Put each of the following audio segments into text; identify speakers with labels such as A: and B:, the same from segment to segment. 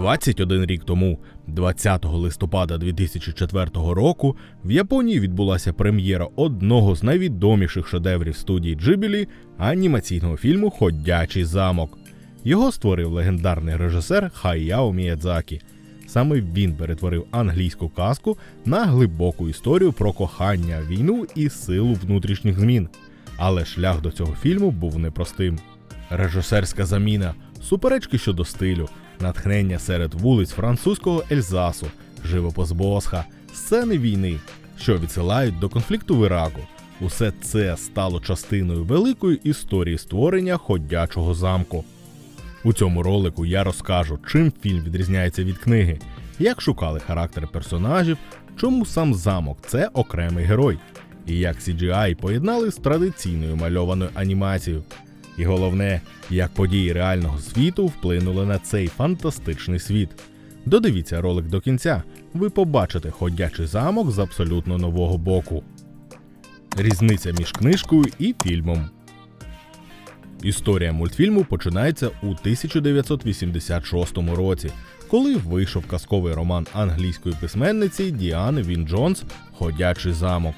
A: 21 рік тому, 20 листопада 2004 року, в Японії відбулася прем'єра одного з найвідоміших шедеврів студії Джибілі анімаційного фільму Ходячий замок. Його створив легендарний режисер Хаяо Міядзакі. Саме він перетворив англійську казку на глибоку історію про кохання, війну і силу внутрішніх змін. Але шлях до цього фільму був непростим. Режисерська заміна, суперечки щодо стилю, натхнення серед вулиць французького Ельзасу, живопис Босха, сцени війни, що відсилають до конфлікту в Іраку. Усе це стало частиною великої історії створення ходячого замку. У цьому ролику я розкажу, чим фільм відрізняється від книги, як шукали характери персонажів, чому сам замок це окремий герой, і як CGI поєднали з традиційною мальованою анімацією. І головне, як події реального світу вплинули на цей фантастичний світ. Додивіться ролик до кінця, ви побачите ходячий замок з абсолютно нового боку. Різниця між книжкою і фільмом. Історія мультфільму починається у 1986 році, коли вийшов казковий роман англійської письменниці Діани Він Джонс Ходячий замок.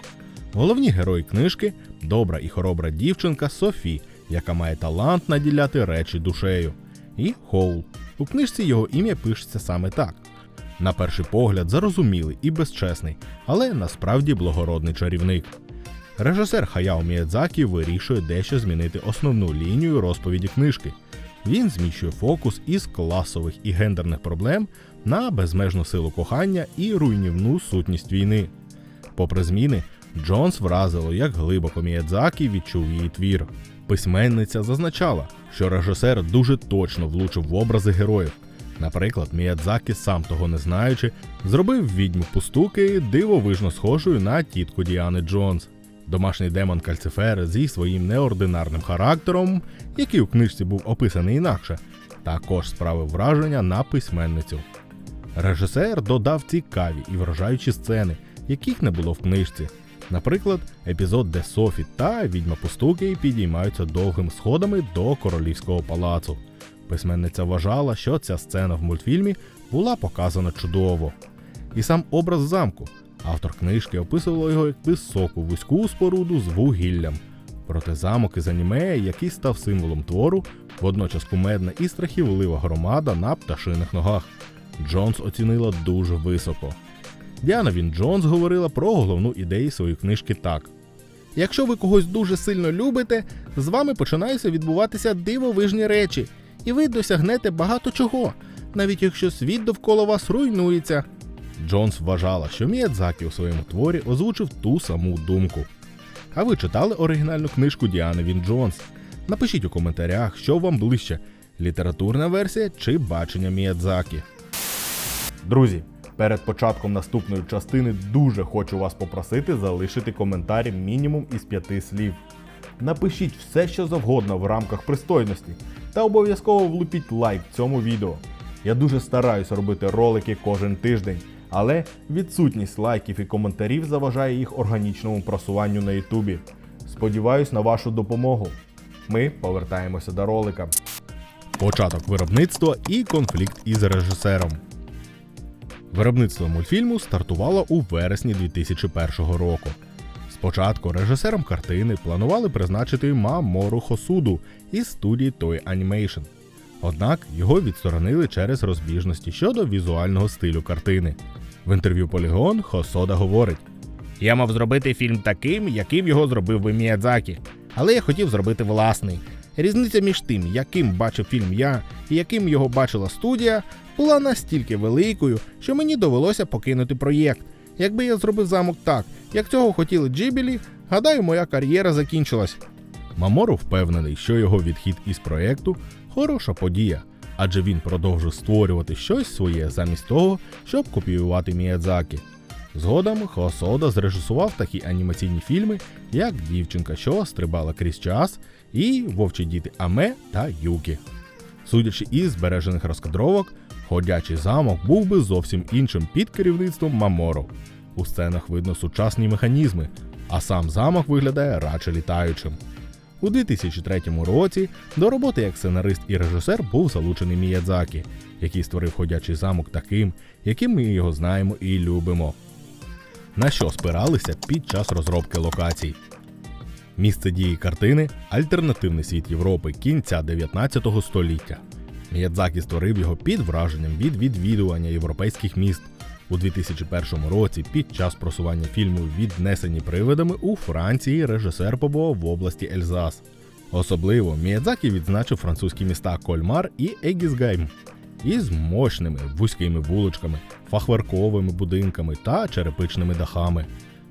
A: Головні герої книжки добра і хоробра дівчинка Софі, яка має талант наділяти речі душею, і Хоул. У книжці його ім'я пишеться саме так. На перший погляд, зарозумілий і безчесний, але насправді благородний чарівник. Режисер Хаяо Міядзакі вирішує дещо змінити основну лінію розповіді книжки. Він зміщує фокус із класових і гендерних проблем на безмежну силу кохання і руйнівну сутність війни. Попри зміни, Джонс вразило, як глибоко Міядзакі відчув її твір. Письменниця зазначала, що режисер дуже точно влучив в образи героїв. Наприклад, Міядзакі, сам того не знаючи, зробив відьму пустуки дивовижно схожою на тітку Діани Джонс. Домашній демон Кальцифер зі своїм неординарним характером, який у книжці був описаний інакше, також справив враження на письменницю. Режисер додав цікаві і вражаючі сцени, яких не було в книжці. Наприклад, епізод, де Софі та відьма пустуки підіймаються довгими сходами до королівського палацу. Письменниця вважала, що ця сцена в мультфільмі була показана чудово. І сам образ замку. Автор книжки описував його як високу вузьку споруду з вугіллям. Проте замок із аніме, який став символом твору, водночас кумедна і страхівлива громада на пташиних ногах. Джонс оцінила дуже високо. Діана Він Джонс говорила про головну ідею своєї книжки так: Якщо ви когось дуже сильно любите, з вами починаються відбуватися дивовижні речі, і ви досягнете багато чого, навіть якщо світ довкола вас руйнується. Джонс вважала, що Міядзакі у своєму творі озвучив ту саму думку. А ви читали оригінальну книжку Діани Він Джонс? Напишіть у коментарях, що вам ближче: літературна версія чи бачення Міядзакі. Друзі, перед початком наступної частини дуже хочу вас попросити залишити коментарі мінімум із п'яти слів. Напишіть все, що завгодно в рамках пристойності, та обов'язково влупіть лайк цьому відео. Я дуже стараюся робити ролики кожен тиждень, але відсутність лайків і коментарів заважає їх органічному просуванню на Ютубі. Сподіваюсь на вашу допомогу. Ми повертаємося до ролика. Початок виробництва і конфлікт із режисером. Виробництво мультфільму стартувало у вересні 2001 року. Спочатку режисером картини планували призначити Мамору Хосуду із студії Toy Animation. Однак його відсторонили через розбіжності щодо візуального стилю картини. В інтерв'ю Полігон Хосода говорить: Я мав зробити фільм таким, яким його зробив би Міядзакі, але я хотів зробити власний. Різниця між тим, яким бачив фільм я і яким його бачила студія, була настільки великою, що мені довелося покинути проєкт. Якби я зробив замок так, як цього хотіли Джибілі, гадаю, моя кар'єра закінчилась. Мамору впевнений, що його відхід із проєкту хороша подія, адже він продовжив створювати щось своє замість того, щоб копіювати Міядзакі. Згодом Хосода зрежисував такі анімаційні фільми, як Дівчинка, що стрибала крізь час, і Вовчі діти Аме та Юкі. Судячи із збережених розкадровок, ходячий замок був би зовсім іншим під керівництвом Маморо. У сценах видно сучасні механізми, а сам замок виглядає радше літаючим. У 2003 році до роботи як сценарист і режисер був залучений Міядзакі, який створив ходячий замок таким, яким ми його знаємо і любимо. На що спиралися під час розробки локацій. Місце дії картини альтернативний світ Європи кінця 19 століття. Міядзакі створив його під враженням від відвідування європейських міст. У 2001 році під час просування фільму Віднесені привидами у Франції режисер побував в області Ельзас. Особливо Міядзакі відзначив французькі міста Кольмар і Егізгайм із мощними вузькими вуличками, фахверковими будинками та черепичними дахами.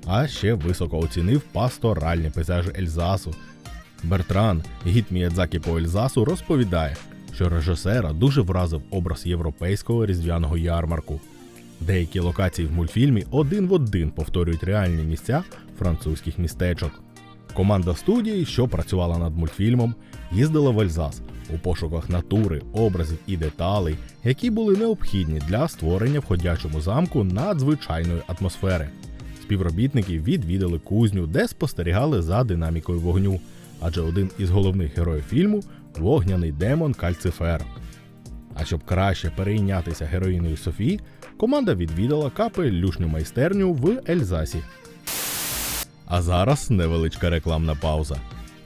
A: А ще високо оцінив пасторальні пейзажі Ельзасу. Бертран, гід Міядзакі по Ельзасу, розповідає, що режисера дуже вразив образ європейського різдвяного ярмарку. Деякі локації в мультфільмі один в один повторюють реальні місця французьких містечок. Команда студії, що працювала над мультфільмом, їздила в Ельзас у пошуках натури, образів і деталей, які були необхідні для створення в ходячому замку надзвичайної атмосфери. Співробітники відвідали кузню, де спостерігали за динамікою вогню, адже один із головних героїв фільму вогняний демон Кальцифер. А щоб краще перейнятися героїною Софії, команда відвідала капелюшню майстерню в Ельзасі. А зараз невеличка рекламна пауза.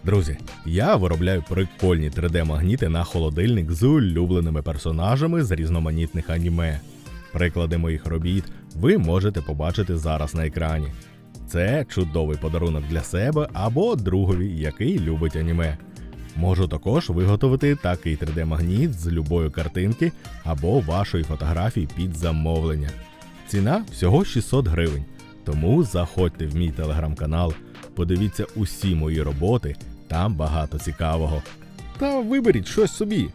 A: Друзі, я виробляю прикольні 3D-магніти на холодильник з улюбленими персонажами з різноманітних аніме. Приклади моїх робіт ви можете побачити зараз на екрані. Це чудовий подарунок для себе або другові, який любить аніме. Можу також виготовити такий 3D-магніт з любої картинки або вашої фотографії під замовлення. Ціна всього 600 гривень. Тому заходьте в мій телеграм-канал, подивіться усі мої роботи, там багато цікавого. Та виберіть щось собі.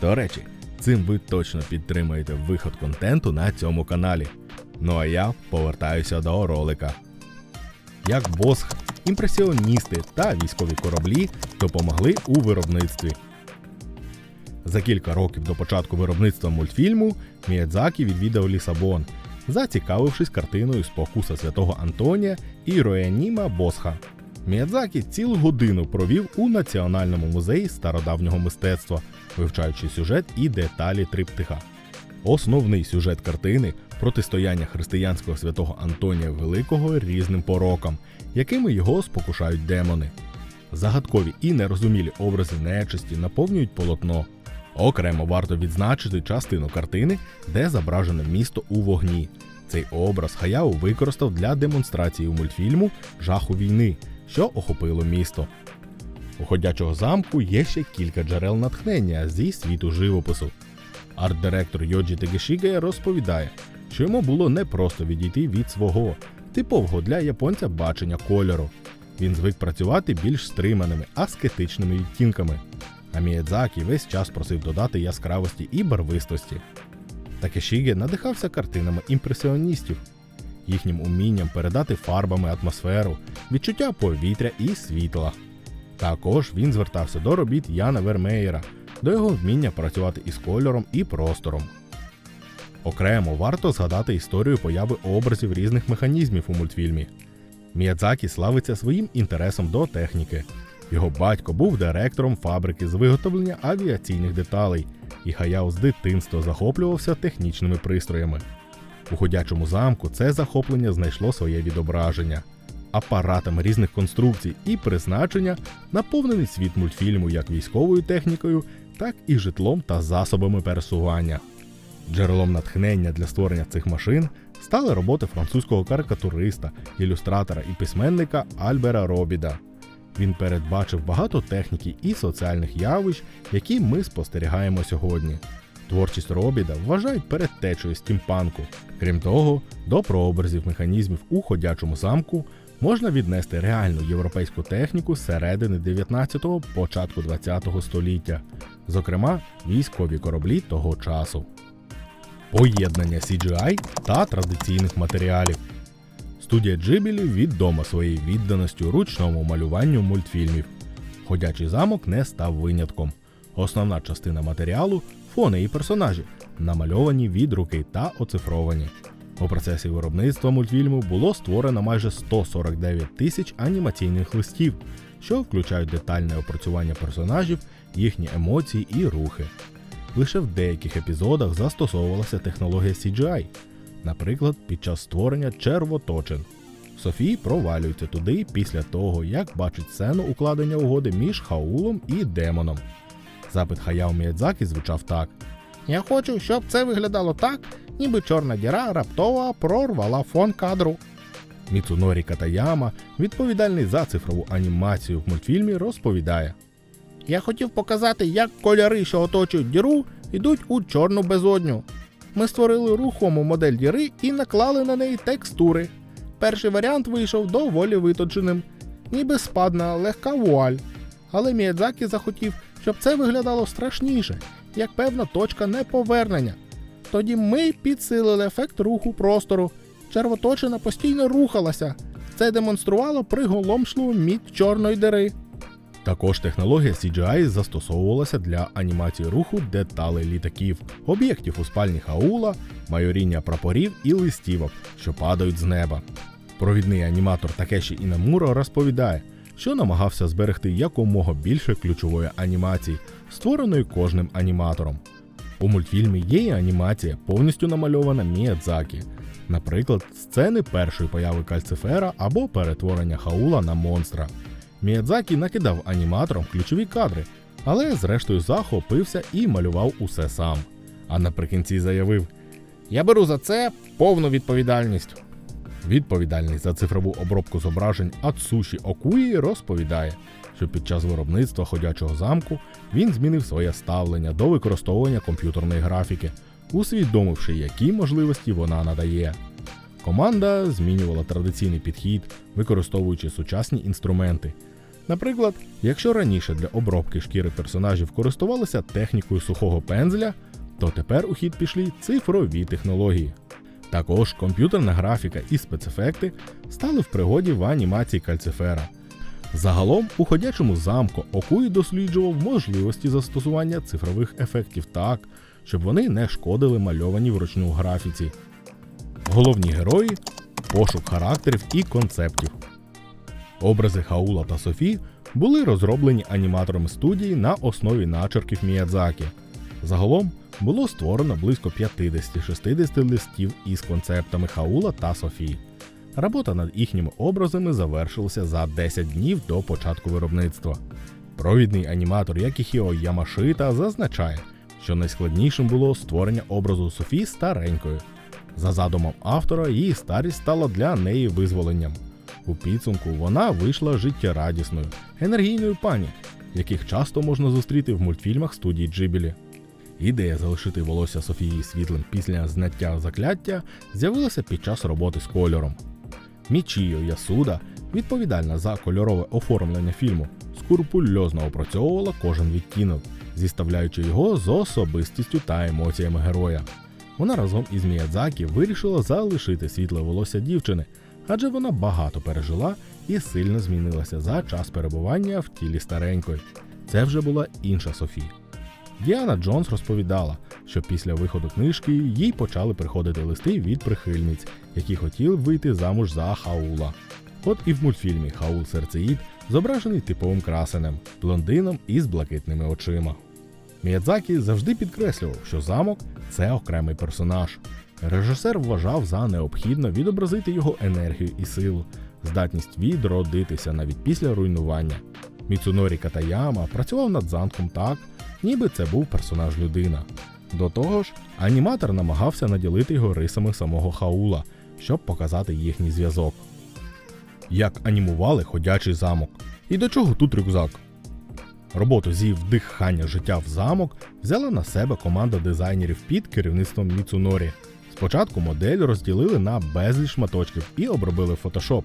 A: До речі, цим ви точно підтримаєте виход контенту на цьому каналі. Ну а я повертаюся до ролика. Як Босх, імпресіоністи та військові кораблі допомогли у виробництві. За кілька років до початку виробництва мультфільму Міядзакі відвідав Лісабон, зацікавившись картиною Спокуса святого Антонія і Рояніма Босха. Міядзакі цілу годину провів у Національному музеї стародавнього мистецтва, вивчаючи сюжет і деталі триптиха. Основний сюжет картини протистояння християнського святого Антонія Великого різним порокам, якими його спокушають демони. Загадкові і нерозумілі образи нечисті наповнюють полотно. Окремо варто відзначити частину картини, де зображене місто у вогні. Цей образ Хаяо використав для демонстрації мультфільму жаху війни, що охопило місто. У ходячого замку є ще кілька джерел натхнення зі світу живопису. Арт-директор Йоджі Тегешіге розповідає, що йому було непросто відійти від свого, типового для японця бачення кольору. Він звик працювати більш стриманими, аскетичними відтінками. А Міядзакі весь час просив додати яскравості і барвистості. Такешіге надихався картинами імпресіоністів, їхнім умінням передати фарбами атмосферу, відчуття повітря і світла. Також він звертався до робіт Яна Вермеєра, до його вміння працювати із кольором і простором. Окремо варто згадати історію появи образів різних механізмів у мультфільмі. Міядзакі славиться своїм інтересом до техніки. Його батько був директором фабрики з виготовлення авіаційних деталей, і Хаяо з дитинства захоплювався технічними пристроями. У ходячому замку це захоплення знайшло своє відображення. Апаратами різних конструкцій і призначення наповнений світ мультфільму як військовою технікою, так і житлом та засобами пересування. Джерелом натхнення для створення цих машин стали роботи французького карикатуриста, ілюстратора і письменника Альбера Робіда. Він передбачив багато техніки і соціальних явищ, які ми спостерігаємо сьогодні. Творчість Робіда вважають передтечею стімпанку. Крім того, до прообразів механізмів у ходячому замку можна віднести реальну європейську техніку середини 19-го, початку 20-го століття, зокрема військові кораблі того часу. Поєднання CGI та традиційних матеріалів. Студія Джибілі відома своєю відданістю ручному малюванню мультфільмів. Ходячий замок не став винятком. Основна частина матеріалу фони і персонажі, намальовані від руки та оцифровані. У процесі виробництва мультфільму було створено майже 149 тисяч анімаційних листів, що включають детальне опрацювання персонажів, їхні емоції і рухи. Лише в деяких епізодах застосовувалася технологія CGI, наприклад, під час створення червоточин. Софії провалюється туди після того, як бачить сцену укладення угоди між Хаулом і демоном. Запит Хаяо Міядзакі звучав так: Я хочу, щоб це виглядало так, ніби чорна діра раптово прорвала фон кадру. Міцунорі Катаяма, відповідальний за цифрову анімацію в мультфільмі, розповідає: Я хотів показати, як кольори, що оточують діру, йдуть у чорну безодню. Ми створили рухому модель діри і наклали на неї текстури. Перший варіант вийшов доволі виточеним, ніби спадна легка вуаль. Але Міядзакі захотів, щоб це виглядало страшніше, як певна точка неповернення. Тоді ми підсилили ефект руху простору. Червоточина постійно рухалася. Це демонструвало приголомшливу міць чорної дири. Також технологія CGI застосовувалася для анімації руху деталей літаків, об'єктів у спальні Хаула, майоріння прапорів і листівок, що падають з неба. Провідний аніматор Такеші Інамуро розповідає, що намагався зберегти якомога більше ключової анімації, створеної кожним аніматором. У мультфільмі є і анімація, повністю намальована Міядзакі. Наприклад, сцени першої появи кальцифера або перетворення Хаула на монстра. Міядзакі накидав аніматорам ключові кадри, але зрештою захопився і малював усе сам. А наприкінці заявив: Я беру за це повну відповідальність. Відповідальний за цифрову обробку зображень Ацуші Окуї розповідає, що під час виробництва ходячого замку він змінив своє ставлення до використовування комп'ютерної графіки, усвідомивши, які можливості вона надає. Команда змінювала традиційний підхід, використовуючи сучасні інструменти. Наприклад, якщо раніше для обробки шкіри персонажів користувалися технікою сухого пензля, то тепер у хід пішли цифрові технології. Також комп'ютерна графіка і спецефекти стали в пригоді в анімації кальцифера. Загалом у ходячому замку Окуї досліджував можливості застосування цифрових ефектів так, щоб вони не шкодили мальованій вручну графіці. Головні герої пошук характерів і концептів. Образи Хаула та Софі були розроблені аніматорами студії на основі начерків Міядзакі. Загалом було створено близько 50-60 листів із концептами Хаула та Софі. Робота над їхніми образами завершилася за 10 днів до початку виробництва. Провідний аніматор Якіхіо Ямашита зазначає, що найскладнішим було створення образу Софі старенькою. За задумом автора, її старість стала для неї визволенням. У підсумку вона вийшла життєрадісною, енергійною пані, яких часто можна зустріти в мультфільмах студії Джибілі. Ідея залишити волосся Софії світлим після зняття закляття з'явилася під час роботи з кольором. Мічіо Ясуда, відповідальна за кольорове оформлення фільму, скрупульозно опрацьовувала кожен відтінок, зіставляючи його з особистістю та емоціями героя. Вона разом із Міядзакі вирішила залишити світле волосся дівчини, адже вона багато пережила і сильно змінилася за час перебування в тілі старенької. Це вже була інша Софія. Діана Джонс розповідала, що після виходу книжки їй почали приходити листи від прихильниць, які хотіли вийти замуж за Хаула. От і в мультфільмі Хаул Серцеїд зображений типовим красенем, блондином із блакитними очима. Міядзакі завжди підкреслював, що замок це окремий персонаж. Режисер вважав за необхідно відобразити його енергію і силу, здатність відродитися навіть після руйнування. Міцунорі Катаяма працював над замком так, ніби це був персонаж людина. До того ж, аніматор намагався наділити його рисами самого Хаула, щоб показати їхній зв'язок. Як анімували ходячий замок. І до чого тут рюкзак? Роботу зі вдихання життя в замок взяла на себе команда дизайнерів під керівництвом Міцунорі. Спочатку модель розділили на безліч шматочків і обробили Photoshop.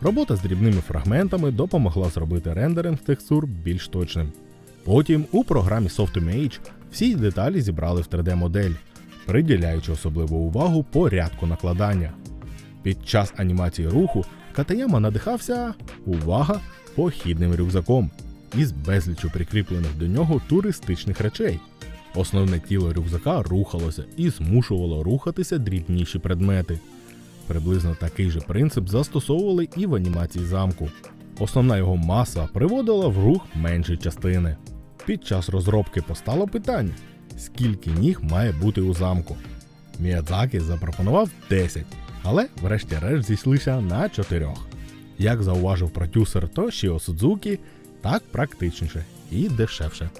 A: Робота з дрібними фрагментами допомогла зробити рендеринг текстур більш точним. Потім у програмі Softimage всі деталі зібрали в 3D-модель, приділяючи особливу увагу порядку накладання. Під час анімації руху Катаяма надихався увага похідним рюкзаком із безлічу прикріплених до нього туристичних речей. Основне тіло рюкзака рухалося і змушувало рухатися дрібніші предмети. Приблизно такий же принцип застосовували і в анімації замку. основна його маса приводила в рух менші частини. Під час розробки постало питання, скільки ніг має бути у замку. Міядзакі запропонував 10, але врешті-решт зійшлися на 4. Як зауважив продюсер Тошіо Судзукі, так практичніше і дешевше.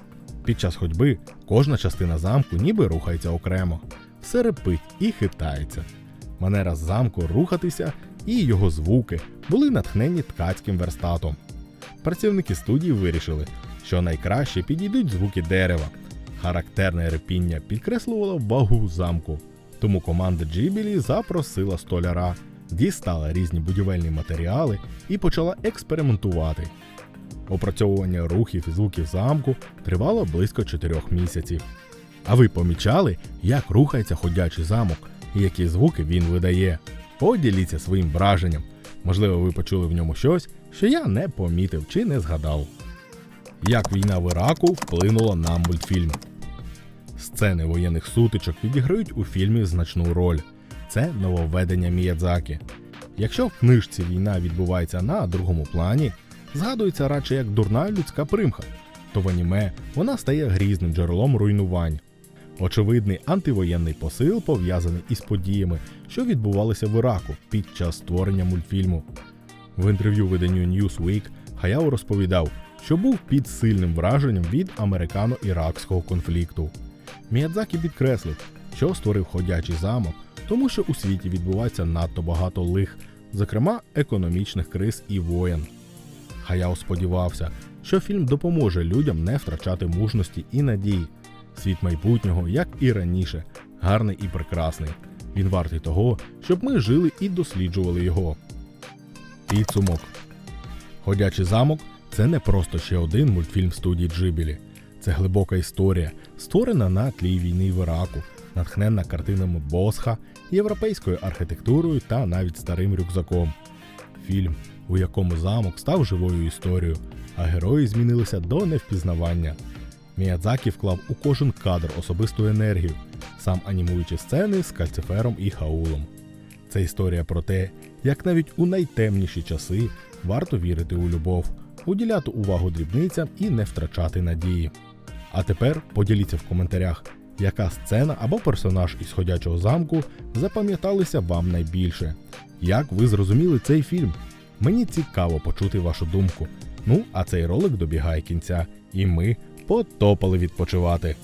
A: Під час ходьби кожна частина замку ніби рухається окремо, все репить і хитається. Манера замку рухатися і його звуки були натхнені ткацьким верстатом. Працівники студії вирішили, що найкраще підійдуть звуки дерева. Характерне репіння підкреслювало вагу замку. Тому команда Джібілі запросила столяра, дістала різні будівельні матеріали і почала експериментувати. Опрацьовування рухів і звуків замку тривало близько 4 місяців. А ви помічали, як рухається ходячий замок і які звуки він видає? Поділіться своїм враженням. Можливо, ви почули в ньому щось, що я не помітив чи не згадав. Як війна в Іраку вплинула на мультфільм? Сцени воєнних сутичок відіграють у фільмі значну роль. Це нововведення Міядзакі. Якщо в книжці війна відбувається на другому плані, згадується радше як дурна людська примха, то в аніме вона стає грізним джерелом руйнувань. Очевидний антивоєнний посил пов'язаний із подіями, що відбувалися в Іраку під час створення мультфільму. В інтерв'ю виданню Newsweek Хаяо розповідав, що був під сильним враженням від американо-іракського конфлікту. Міядзакі підкреслив, що створив ходячий замок, тому що у світі відбувається надто багато лих, зокрема економічних криз і воєн. Хаяо сподівався, що фільм допоможе людям не втрачати мужності і надії. Світ майбутнього, як і раніше, гарний і прекрасний. Він вартий того, щоб ми жили і досліджували його. Підсумок. Ходячий замок це не просто ще один мультфільм студії Джибілі. Це глибока історія, створена на тлі війни в Іраку, натхненна картинами Босха, європейською архітектурою та навіть старим рюкзаком. Фільм, у якому замок став живою історією, а герої змінилися до невпізнавання. Міядзакі вклав у кожен кадр особисту енергію, сам анімуючи сцени з кальцифером і хаулом. Це історія про те, як навіть у найтемніші часи варто вірити у любов, уділяти увагу дрібницям і не втрачати надії. А тепер поділіться в коментарях, яка сцена або персонаж із ходячого замку запам'яталися вам найбільше. Як ви зрозуміли цей фільм? Мені цікаво почути вашу думку. Ну, а цей ролик добігає кінця, і ми потопали відпочивати.